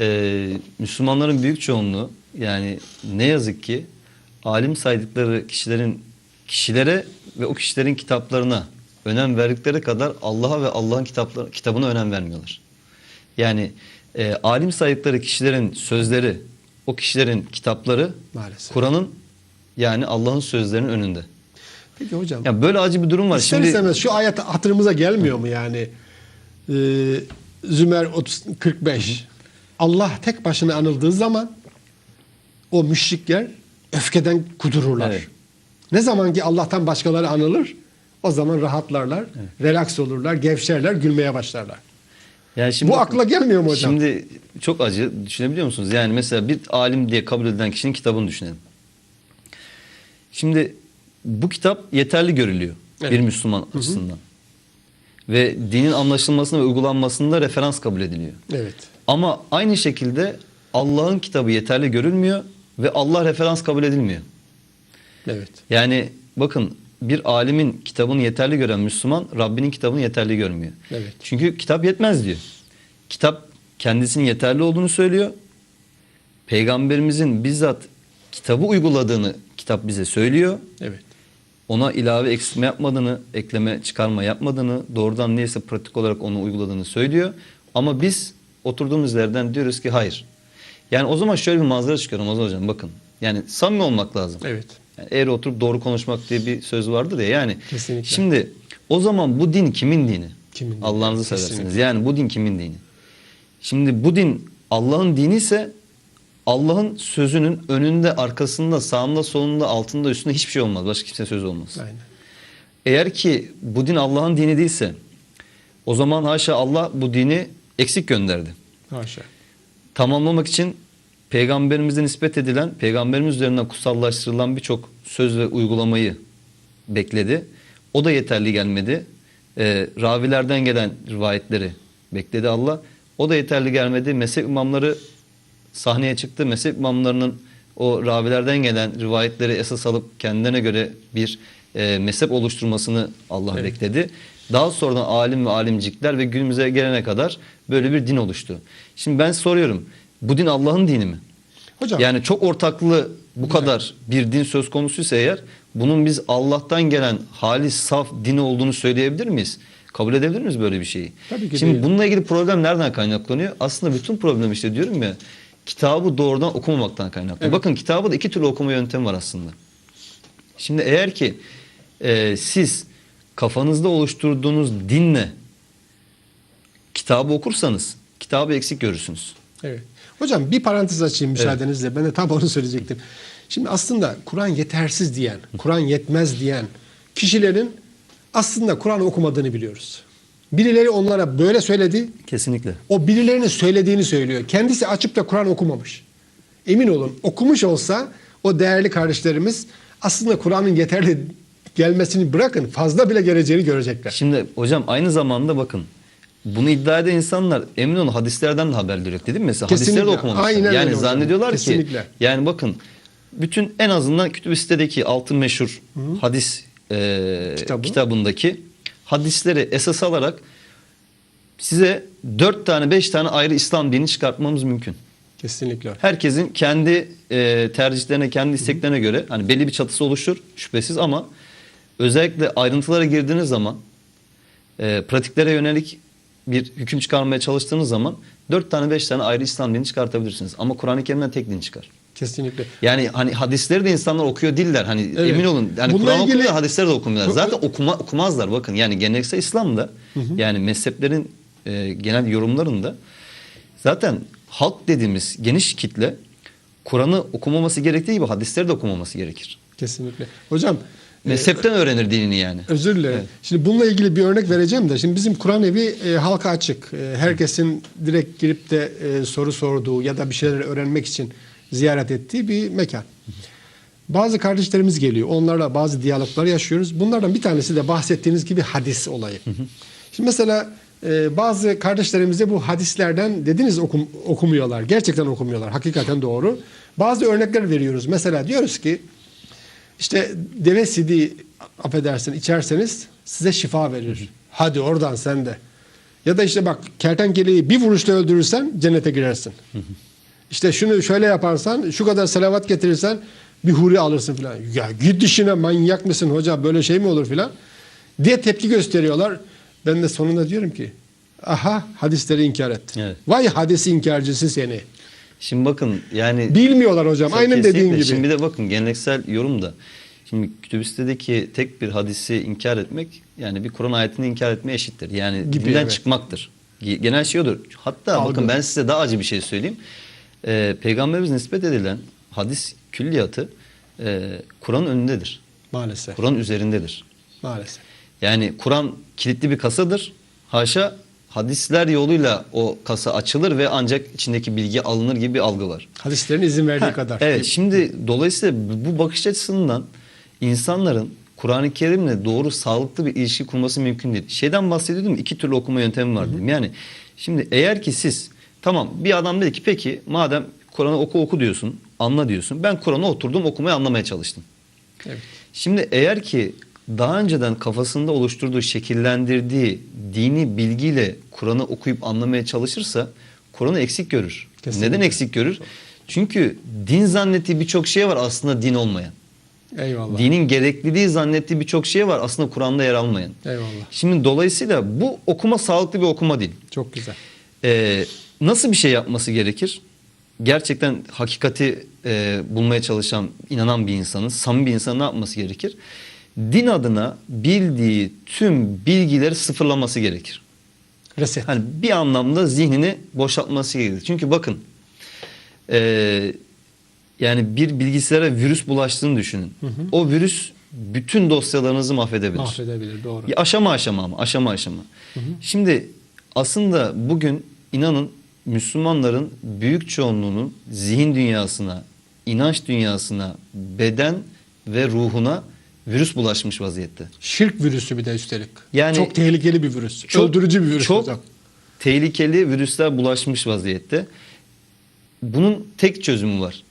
e, Müslümanların büyük çoğunluğu yani ne yazık ki alim saydıkları kişilerin kişilere ve o kişilerin kitaplarına önem verdikleri kadar Allah'a ve Allah'ın kitapları, kitabına önem vermiyorlar. Yani e, alim saydıkları kişilerin sözleri, o kişilerin kitapları. Kur'an'ın yani Allah'ın sözlerinin önünde. Peki hocam. Yani böyle acı bir durum var. İster Şimdi istemez şu ayet hatırımıza gelmiyor mu yani? Ee, Zümer 30, 45. Allah tek başına anıldığı zaman o müşrikler öfkeden kudururlar. Evet. Ne zaman ki Allah'tan başkaları anılır o zaman rahatlarlar, relax olurlar, gevşerler, gülmeye başlarlar. yani şimdi Bu akla gelmiyor mu hocam? Şimdi çok acı düşünebiliyor musunuz? Yani mesela bir alim diye kabul edilen kişinin kitabını düşünelim. Şimdi bu kitap yeterli görülüyor Evet. bir Müslüman açısından. Ve dinin anlaşılmasında ve uygulanmasında referans kabul ediliyor. Evet. Ama aynı şekilde Allah'ın kitabı yeterli görülmüyor ve Allah referans kabul edilmiyor. Evet. Yani bakın bir alimin kitabını yeterli gören Müslüman Rabbinin kitabını yeterli görmüyor. Evet. Çünkü kitap yetmez diyor. Kitap kendisinin yeterli olduğunu söylüyor. Peygamberimizin bizzat kitabı uyguladığını kitap bize söylüyor. Evet. Ona ilave eksiltme yapmadığını, ekleme çıkarma yapmadığını, doğrudan neyse pratik olarak onu uyguladığını söylüyor. Ama biz oturduğumuz yerden diyoruz ki hayır. Yani o zaman şöyle bir manzara çıkıyor Ramazan Hocam bakın. Yani samimi olmak lazım. Evet. Yani eğri oturup doğru konuşmak diye bir söz vardır ya yani. Kesinlikle. Şimdi o zaman bu din kimin dini? Kimin dini? Allah'ınızı seversiniz. Yani bu din kimin dini? Şimdi bu din Allah'ın dini ise Allah'ın sözünün önünde, arkasında, sağında, solunda, altında, üstünde hiçbir şey olmaz. Başka kimsenin sözü olmaz. Aynen. Eğer ki bu din Allah'ın dini değilse o zaman haşa Allah bu dini eksik gönderdi. Haşa. Tamamlamak için peygamberimize nispet edilen, peygamberimiz üzerinden kutsallaştırılan birçok söz ve uygulamayı bekledi. O da yeterli gelmedi. Ee, ravilerden gelen rivayetleri bekledi Allah. O da yeterli gelmedi. Mezhep imamları sahneye çıktı. Mezhep imamlarının o ravilerden gelen rivayetleri esas alıp kendilerine göre bir e, mezhep oluşturmasını Allah Evet. bekledi. Daha sonradan alim ve alimcikler ve günümüze gelene kadar böyle bir din oluştu. Şimdi ben soruyorum. Bu din Allah'ın dini mi? Hocam Yani çok ortaklı bu kadar bir din söz konusuysa eğer bunun biz Allah'tan gelen halis saf dini olduğunu söyleyebilir miyiz? Kabul edebilir miyiz böyle bir şeyi? Tabii ki Şimdi değil. bununla ilgili problem nereden kaynaklanıyor? Aslında bütün problem işte diyorum ya kitabı doğrudan okumamaktan kaynaklanıyor. Evet. Bakın kitabı da iki türlü okuma yöntemi var aslında. Şimdi eğer ki e, siz kafanızda oluşturduğunuz dinle kitabı okursanız kitabı eksik görürsünüz. Evet. Hocam bir parantez açayım müsaadenizle. Ben de tam onu söyleyecektim. Şimdi aslında Kur'an yetersiz diyen, Kur'an yetmez diyen kişilerin aslında Kur'an okumadığını biliyoruz. Birileri onlara böyle söyledi. Kesinlikle. O birilerinin söylediğini söylüyor. Kendisi açıp da Kur'an okumamış. Emin olun okumuş olsa o değerli kardeşlerimiz aslında Kur'an'ın yeterli gelmesini bırakın fazla bile geleceğini görecekler. Şimdi hocam aynı zamanda bakın bunu iddia eden insanlar emin olun hadislerden de haberleri yok dedim? Mesela hadisleri de Kesinlikle. okumamışlar. Aynen yani hocam. zannediyorlar Kesinlikle. ki yani bakın bütün en azından kütüb sitedeki altın meşhur hadis e, Kitabı. kitabındaki hadisleri esas alarak size dört tane beş tane ayrı İslam dini çıkartmamız mümkün. Kesinlikle. Herkesin kendi e, tercihlerine, kendi isteklerine göre hani belli bir çatısı oluşur şüphesiz ama özellikle ayrıntılara girdiğiniz zaman e, pratiklere yönelik bir hüküm çıkarmaya çalıştığınız zaman dört tane beş tane ayrı İslam dini çıkartabilirsiniz. Ama Kur'an-ı Kerim'den tek din çıkar. Kesinlikle. Yani hani hadisleri de insanlar okuyor diller. Hani Evet. emin olun. Yani Bununla Kur'an ilgili- okumuyor, hadisleri de okumuyorlar. Zaten okuma, okumazlar bakın. Yani geleneksel İslam'da yani mezheplerin e, genel yorumlarında zaten halk dediğimiz geniş kitle Kur'an'ı okumaması gerektiği gibi hadisleri de okumaması gerekir. Kesinlikle. Hocam Mezhepten öğrenir dinini yani. Özür dilerim. Şimdi bununla ilgili bir örnek vereceğim de. Şimdi bizim Kur'an evi e, halka açık. E, herkesin direkt girip de e, soru sorduğu ya da bir şeyler öğrenmek için ziyaret ettiği bir mekan. Bazı kardeşlerimiz geliyor. Onlarla bazı diyaloglar yaşıyoruz. Bunlardan bir tanesi de bahsettiğiniz gibi hadis olayı. Şimdi mesela e, bazı kardeşlerimize bu hadislerden dediniz okum, okumuyorlar. Gerçekten okumuyorlar. Hakikaten doğru. Bazı örnekler veriyoruz. Mesela diyoruz ki işte deve sidi affedersin içerseniz size şifa verir. Hadi oradan sen de. Ya da işte bak kertenkeleyi bir vuruşla öldürürsen cennete girersin. işte şunu şöyle yaparsan şu kadar selavat getirirsen bir huri alırsın filan. Ya git işine manyak mısın hoca böyle şey mi olur filan diye tepki gösteriyorlar. Ben de sonunda diyorum ki aha hadisleri inkar ettin. Evet. Vay hadis inkarcısı seni. Şimdi bakın yani Bilmiyorlar hocam. Aynen dediğin gibi. Şimdi bir de bakın geleneksel yorum da. Şimdi kütübistedeki tek bir hadisi inkar etmek yani bir Kur'an ayetini inkar etmeye eşittir. Yani Gibi, dinden evet. çıkmaktır. Ge- Genel şey odur. Hatta Algı. bakın ben size daha acı bir şey söyleyeyim. Ee, Peygamberimiz nispet edilen hadis külliyatı e, Kur'an önündedir. Maalesef. Kur'an üzerindedir. Maalesef. Yani Kur'an kilitli bir kasadır. Haşa hadisler yoluyla o kasa açılır ve ancak içindeki bilgi alınır gibi bir algı var. Hadislerin izin verdiği Ha, kadar. Evet şimdi dolayısıyla bu bakış açısından insanların Kur'an-ı Kerim'le doğru sağlıklı bir ilişki kurması mümkün değil. Şeyden bahsediyordum iki türlü okuma yöntemi var dedim. Yani şimdi eğer ki siz tamam bir adam dedi ki peki madem Kur'an'ı oku oku diyorsun anla diyorsun. Ben Kur'an'ı oturdum okumaya anlamaya çalıştım. Evet. Şimdi eğer ki daha önceden kafasında oluşturduğu, şekillendirdiği dini bilgiyle Kur'an'ı okuyup anlamaya çalışırsa Kur'an'ı eksik görür. Kesinlikle. Neden eksik görür? Çünkü din zannettiği birçok şey var aslında din olmayan. Eyvallah. Dinin gerekliliği zannettiği birçok şey var aslında Kur'an'da yer almayan. Eyvallah. Şimdi dolayısıyla bu okuma sağlıklı bir okuma değil. Çok güzel. Ee, nasıl bir şey yapması gerekir? Gerçekten hakikati e, bulmaya çalışan, inanan bir insanın, samimi bir insanın ne yapması gerekir? Din adına bildiği tüm bilgileri sıfırlaması gerekir. Reset. Hani bir anlamda zihnini boşaltması gerekir. Çünkü bakın, e, yani bir bilgisayara virüs bulaştığını düşünün. O virüs bütün dosyalarınızı mahvedebilir. Mahvedebilir. Doğru. Bir aşama aşama ama aşama aşama. Şimdi aslında bugün inanın Müslümanların büyük çoğunluğunun zihin dünyasına, inanç dünyasına, beden ve ruhuna virüs bulaşmış vaziyette. Şirk virüsü bir de üstelik. Yani- çok tehlikeli bir virüs. Çok- Öldürücü bir virüs Çok hocam. tehlikeli virüsler bulaşmış vaziyette. Bunun tek çözümü var.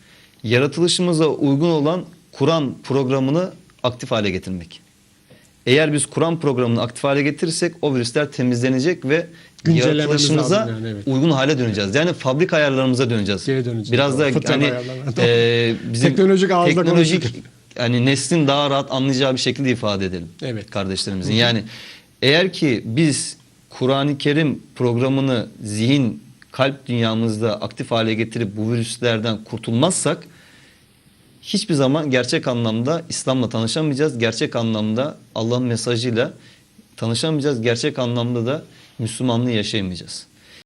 Yaratılışımıza uygun olan Kur'an programını aktif hale getirmek. Eğer biz Kur'an programını aktif hale getirirsek o virüsler temizlenecek ve yaratılışımıza yani, evet. uygun hale döneceğiz. Yani fabrika ayarlarımıza döneceğiz. Geri döneceğiz. Biraz da hani e, bizim Teknolojik teknolojik. Hani neslin daha rahat anlayacağı bir şekilde ifade edelim. Evet. Kardeşlerimizin. Yani eğer ki biz Kur'an-ı Kerim programını zihin, kalp dünyamızda aktif hale getirip bu virüslerden kurtulmazsak hiçbir zaman gerçek anlamda İslam'la tanışamayacağız. Gerçek anlamda Allah'ın mesajıyla tanışamayacağız. Gerçek anlamda da Müslümanlığı yaşayamayacağız.